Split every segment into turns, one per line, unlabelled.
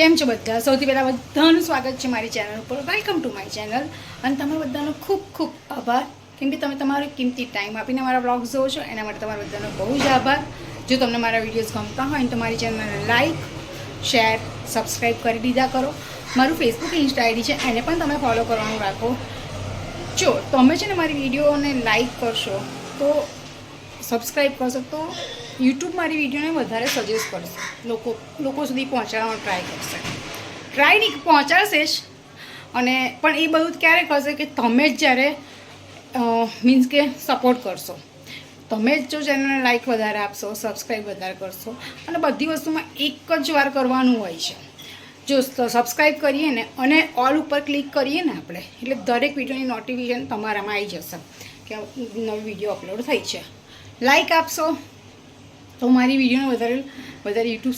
કેમ છો બધા? સૌથી પહેલાં બધાનું સ્વાગત છે મારી ચેનલ ઉપર. વેલકમ ટુ માય ચેનલ અને તમારા બધાનો ખૂબ ખૂબ આભાર. કેમ કે તમે તમારો કિંમતી ટાઈમ આપીને મારા બ્લોગ જોવો છો, એના માટે તમારા બધાનો બહુ જ આભાર. જો તમને મારા વિડીયોઝ ગમતા હોય તો મારી ચેનલને લાઈક શેર સબસ્ક્રાઈબ કરી દીધા કરો. મારું ફેસબુક ઇન્સ્ટા આઈડી છે, એને પણ તમે ફોલો કરવાનું રાખો. જો તમે છે ને મારી વિડીયોને લાઈક કરશો, તો સબસ્ક્રાઈબ કરશો, તો યુટ્યુબ મારી વિડીયોને વધારે સજેસ્ટ કરશે. લોકો લોકો સુધી પહોંચાડવાનો ટ્રાય કરશે. ટ્રાય નહીં, પહોંચાડશે જ. અને પણ એ બધું ક્યારે કરશે કે તમે જ જ્યારે મીન્સ કે સપોર્ટ કરશો. તમે જ જો ચેનલને લાઇક વધારે આપશો સબસ્ક્રાઈબ વધારે કરશો, અને બધી વસ્તુમાં એક જ વાર કરવાનું હોય છે. જો સબસ્ક્રાઈબ કરીએ ને, અને ઓલ ઉપર ક્લિક કરીએ ને આપણે, એટલે દરેક વિડીયોની નોટિફિકેશન તમારામાં આવી જશે, કે નવી વીડિયો અપલોડ થઈ છે. લાઇક આપશો તો મારી વિડીયોને વધારે વધારે યુટ્યુબ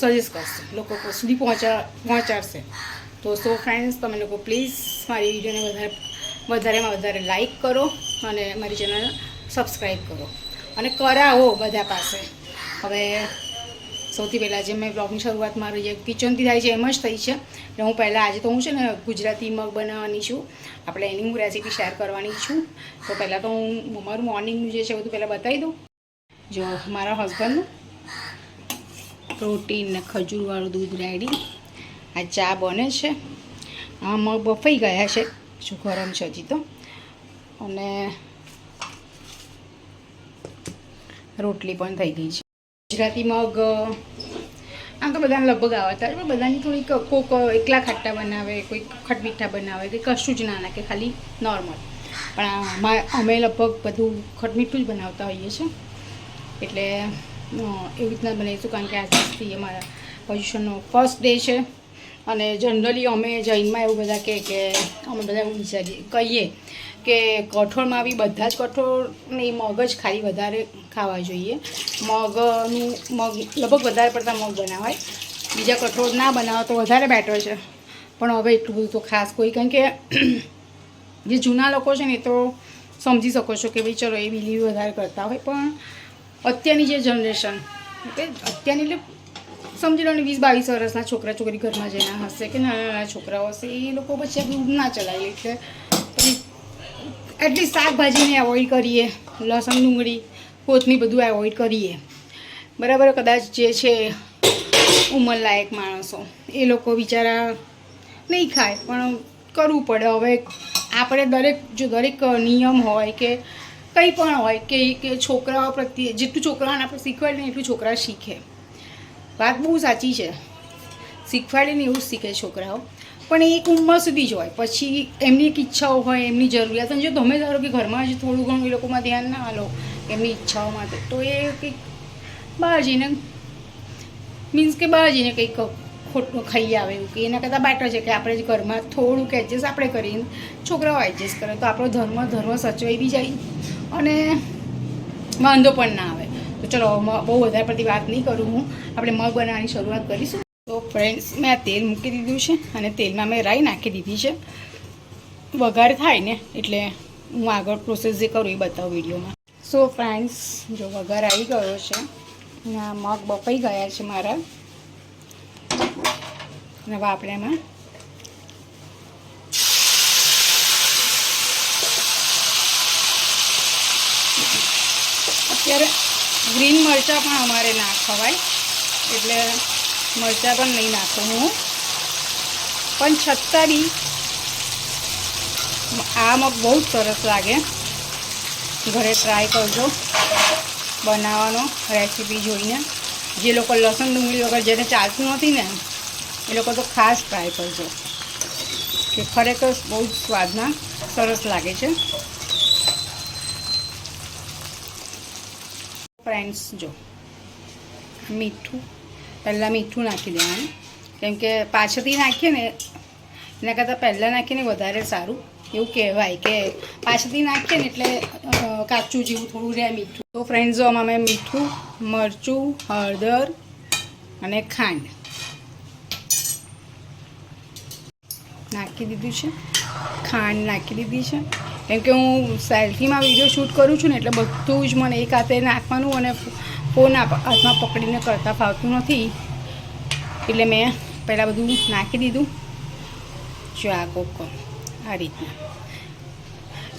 સજેસ્ટ કરશે. લોકો સુધી પહોંચા, પહોંચાડશે. તો સો ફ્રેન્ડ્સ તમે લોકો પ્લીઝ મારી વિડીયોને વધારે, વધારેમાં વધારે લાઈક કરો અને મારી ચેનલ સબસ્ક્રાઈબ કરો. અને કરાવો બધા પાસે. હવે સૌથી પહેલાં જે મેં બ્લોગની શરૂઆત મારી જે કિચનથી થાય છે, એમ જ થઈ છે. એટલે હું પહેલાં આજે તો હું છે ને ગુજરાતી મગ બનાવવાની છું. આપણે એની હું રેસીપી શેર કરવાની છું. તો પહેલાં તો હું, મારું મોર્નિંગનું જે છે બધું પહેલાં બતાવી દઉં. જો મારા હસબન્ડનું પ્રોટીન ને ખજૂરવાળું દૂધ રેડી. આ ચા બને છે. આ મગ બફાઈ ગયા છે. શું ગરમ છે હજી તો. અને રોટલી પણ થઈ ગઈ છે. ગુજરાતી મગ, આમ તો બધાને લગભગ આવતા પણ બધાની થોડીક કોક એકલા ખાટા બનાવે કોઈ ખટમીઠા બનાવે, કે કશું જ ના નાખે ખાલી નોર્મલ પણ અમે લગભગ બધું ખટમીઠું જ બનાવતા હોઈએ છીએ. એટલે એવી રીતના બનાવીશું કારણ કે આજથી અમારા પોઝિશનનો ફર્સ્ટ ડે છે. અને જનરલી અમે જૈનમાં એવું બધા કહે કે અમે બધા એવું વિચારીએ, કહીએ કે કઠોળમાં બી બધા જ કઠોળને મગ જ ખાલી વધારે ખાવા જોઈએ. મગનું, મગ લગભગ વધારે પડતા મગ બનાવાય. બીજા કઠોળ ના બનાવો તો વધારે બેટર છે. પણ હવે એટલું બધું તો ખાસ કોઈ કારણ કે જે જૂના લોકો છે ને એ તો સમજી શકો છો કે ભાઈ ચલો એ બિલીવ વધારે કરતા હોય, પણ અત્યારની જે જનરેશન એટલે અત્યારની એટલે સમજી લો ને વીસ બાવીસ વર્ષના છોકરા છોકરી ઘરમાં જેના હશે કે નાના નાના છોકરાઓ હશે, એ લોકો પછી આપણે ના ચલાવીએ એટલે એટલીસ્ટ એટલી શાકભાજીને એવોઈડ કરીએ, લસણ, ડુંગળી કોથમી બધું એવોઈડ કરીએ. બરાબર, કદાચ જે છે ઉંમરલાયક માણસો, એ લોકો બિચારા નહીં ખાય, પણ કરવું પડે. હવે આપણે દરેક, જો દરેક નિયમ હોય કે કંઈ પણ હોય કે કે છોકરાઓ પ્રત્યે, જેટલું છોકરાઓને આપણે શીખવાડીએ ને એટલું છોકરા શીખે. વાત બહુ સાચી છે. શીખવાડીને એવું શીખે છોકરાઓ. પણ એક ઉંમર સુધી જ હોય. પછી એમની એક ઈચ્છાઓ હોય, એમની જરૂરિયાત અને જો તમે ધારો કે ઘરમાં જ થોડું ઘણું એ લોકોમાં ધ્યાન ના આલો, એમની ઈચ્છાઓ માટે, તો એ કંઈક બહાર જઈને મીન્સ કે બહાર જઈને કંઈક ખોટું ખાઈ આવે એવું, કે એના કરતાં બેટર છે કે આપણે જ ઘરમાં થોડુંક એડજસ્ટ આપણે કરીને છોકરાઓ એડજસ્ટ કરે. તો આપણો ધર્મ ધર્મ સચવાઈ બી જાય. અને વાંધો પણ ના આવે. તો ચલો બહુ વધારે પડતી વાત નહીં કરું હું. આપણે મગ બનાવવાની શરૂઆત કરીશું. તો ફ્રેન્ડ્સ મેં આ તેલ મૂકી દીધું છે અને તેલમાં મેં રાઈ નાખી દીધી છે. વઘાર થાય ને એટલે હું આગળ પ્રોસેસ જે કરું એ બતાવું વિડીયોમાં. સો ફ્રેન્ડ્સ જો વઘાર આવી ગયો છે. મગ બફાઈ ગયા છે મારા. હવે આપણે એમાં અત્યારે ગ્રીન મરચાં પણ અમારે ના ખવાય. એટલે મરચાં પણ નહીં નાખું હું. પણ છતાં બી આ મગ બહુ જ સરસ લાગે. ઘરે ટ્રાય કરજો. બનાવવાનો રેસીપી જોઈને. જે લોકો લસણ ડુંગળી વગર જેને ચાલતું નથી ને, એ લોકો તો ખાસ ટ્રાય કરજો. કે ખરેખર બહુ જ સ્વાદના, સરસ લાગે છે. ફ્રેન્ડ્સ જો. મીઠું. પહેલાં મીઠું નાખી દેવાનું. કેમ કે પાછળથી નાખીએ ને, એના કરતાં પહેલાં નાખીને વધારે સારું. એવું કહેવાય કે પાછળથી નાખીએ ને એટલે કાચું જેવું થોડું રહે મીઠું. તો ફ્રેન્ડ્સો આમાં મેં મીઠું, મરચું, હળદર અને ખાંડ નાખી દીધું છે. ખાંડ નાખી દીધી છે. કેમ કે હું સેલ્ફીમાં વીડિયો શૂટ કરું છું ને એટલે બધું જ મને એક હાથે નાખવાનું અને ફોન હાથમાં પકડીને કરતાં ફાવતું નથી. એટલે મેં પહેલાં બધું નાખી દીધું. જો આ કોકો આ રીતના.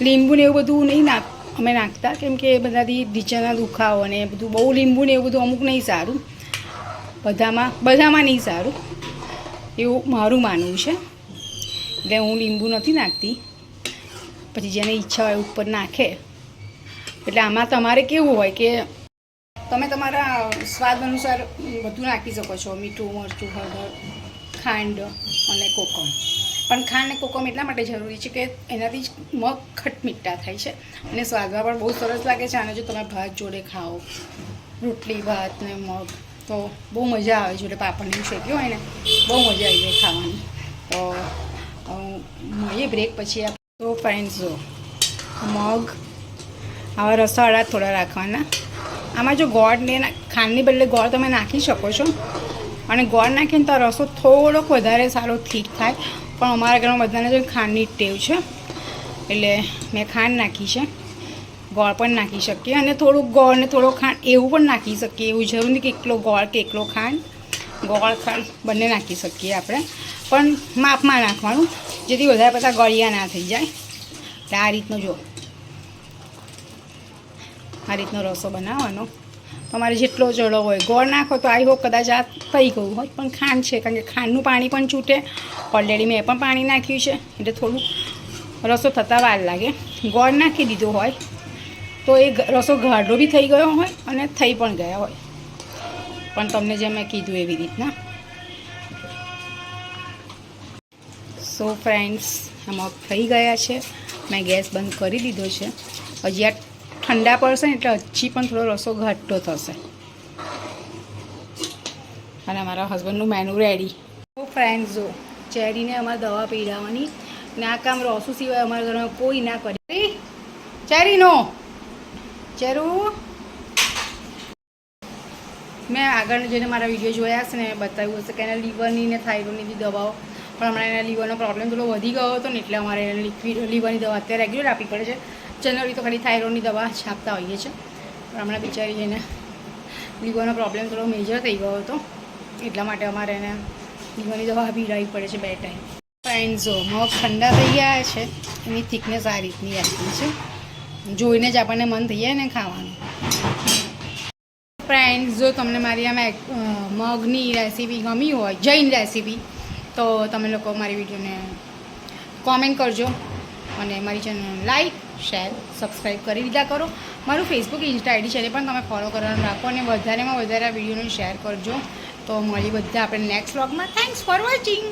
લીંબુ ને એવું બધું નહીં નાખ અમે નાખતા, કેમ કે બધાથી ઢીચાના દુખાવો અને બધું બહુ લીંબુ ને એવું બધું અમુક નહીં સારું. બધામાં બધામાં નહીં સારું. એવું મારું માનવું છે. એટલે હું લીંબુ નથી નાખતી. પછી જેને ઈચ્છા હોય ઉપર નાખે. એટલે આમાં તમારે કેવું હોય કે તમે તમારા સ્વાદ અનુસાર બધું નાખી શકો છો. મીઠું, મરચું, હળદર, ખાંડ અને કોકમ. પણ ખાંડ અને કોકમ એટલા માટે જરૂરી છે કે એનાથી જ મગ ખટમીઠા થાય છે અને સ્વાદમાં પણ બહુ સરસ લાગે છે. અને જો તમે ભાત જોડે ખાઓ, રોટલી, ભાત ને મગ, તો બહુ મજા આવે જોડે પાપડની શેકી હોય ને, બહુ મજા આવી જાય ખાવાની. તો મળીએ બ્રેક પછી તો ફ્રેન્ડ્સ જો મગ, આવા રસાવાળા થોડા રાખવાના. આમાં જો ગોળ ને ખાંડની બદલે ગોળ તમે નાખી શકો છો. અને ગોળ નાખીને તો રસો થોડોક વધારે સારો ઠીક થાય. પણ અમારા ઘરમાં બધાને જો ખાંડની ટેવ છે. એટલે મેં ખાંડ નાખી છે. ગોળ પણ નાખી શકીએ અને થોડુંક ગોળ ને થોડો ખાંડ એવું પણ નાખી શકીએ. એવું જરૂર નહીં કે એકલો ગોળ કે એકલો ખાંડ. ગોળ ખાંડ બંને નાખી શકીએ આપણે. પણ માપમાં નાખવાનું, જેથી વધારે પડતા ગળિયા ના થઈ જાય. એટલે આ રીતનો જો. આ રીતનો રસો બનાવવાનો. તમારે જેટલો જળો હોય, ગોળ નાખો તો આઈ હોપ કદાચ આ થઈ ગયું હોય, પણ ખાંડ છે, કારણ કે ખાંડનું પાણી પણ છૂટે. ઓલરેડી મેં પણ પાણી નાખ્યું છે, એટલે થોડું રસો થતાં વાર લાગે. ગોળ નાખી દીધો હોય, તો એ રસો ગાઢો બી થઈ ગયો હોય અને થઈ પણ ગયા હોય. પણ તમને જે મેં કીધું એવી રીતના. સો ફ્રેન્ડ્સ આમાં થઈ ગયા છે. મેં ગેસ બંધ કરી દીધો છે. હજી આ ઠંડા પડશે ને એટલે હજી પણ થોડો રસો ઘટ્ટો થશે. અને મારા હસબન્ડનું મેનુ રેડી ઓ ફ્રેન્ડ્સ જો ચેરીને અમારે દવા પીડાવવાની ને આ કામ રોસુ સિવાય અમારા ઘરમાં કોઈ ના કરે. ચેરીનો? ચેરું? મેં આગળ જેને મારા વીડિયો જોયા છે ને બતાવ્યું હશે કે એના લીવરની ને થાઇરોડની બી દવાઓ પણ હમણાં એના લીવરનો પ્રોબ્લેમ થોડો વધી ગયો હતો ને એટલે અમારે એને લિક્વિડ લીવરની દવા અત્યારે રેગ્યુલર આપવી પડે છે. જનરલી તો ખાલી થાઇરોઇડની દવા છાપતા હોઈએ છીએ પણ હમણાં બિચારી એને લીવરનો પ્રોબ્લેમ થોડો મેજર થઈ ગયો હતો. એટલા માટે અમારે એને લીવરની દવા પીવડાવવી પડે છે બે ટાઈમ જો, મગ ઠંડા થઈ ગયા છે. એની થિકનેસ આ રીતની આપી છે. જોઈને જ આપણને મન થઈ જાય ને ખાવાનું. ફ્રેન્ડ્સ જો તમને મારી આ મગની રેસીપી ગમી હોય, જૈન રેસીપી તો તમે લોકો મારી વિડીયોને કોમેન્ટ કરજો અને મારી ચેનલ લાઈક શેર સબસ્ક્રાઈબ કરી દીધા કરો. મારું ફેસબુક ઇન્સ્ટા આઈડી છે પણ તમે ફોલો કરવાનું રાખો અને વધારેમાં વધારે આ વિડીયોને શેર કરજો. તો મળી બધા આપણે નેક્સ્ટ વ્લોગમાં થેન્ક્સ ફોર વોચિંગ